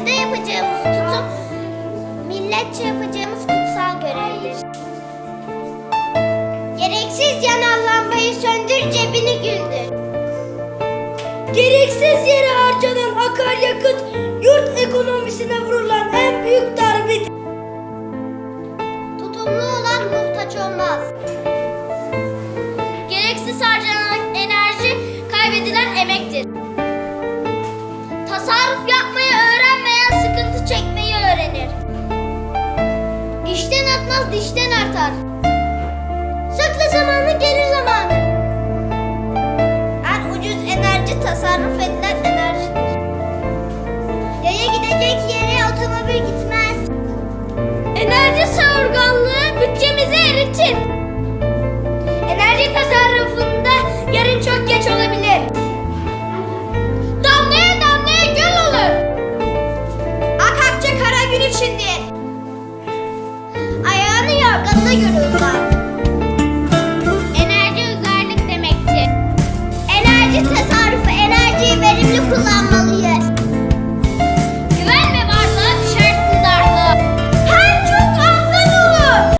enerjide yapacağımız tutum milletçe yapacağımız kutsal görevdir. Gereksiz yanan lambayı söndür cebini güldür. Gereksiz yere harcanan akaryakıt yurt ekonomisine vurulan en büyük darbedir. Tutumlu olan muhtaç olmaz. Gereksiz harcanan enerji kaybedilen emektir. Tasarruf yapmayı İşten atmaz dişten artar. Sakla zamanı gelir zamanı. En ucuz enerji tasarruf edilen enerjidir. Yaya gidecek yere otomobil gitmez. Enerji savurganlığı bütçemizi eritir. Enerji tasarrufunda yarın çok geç olabilir.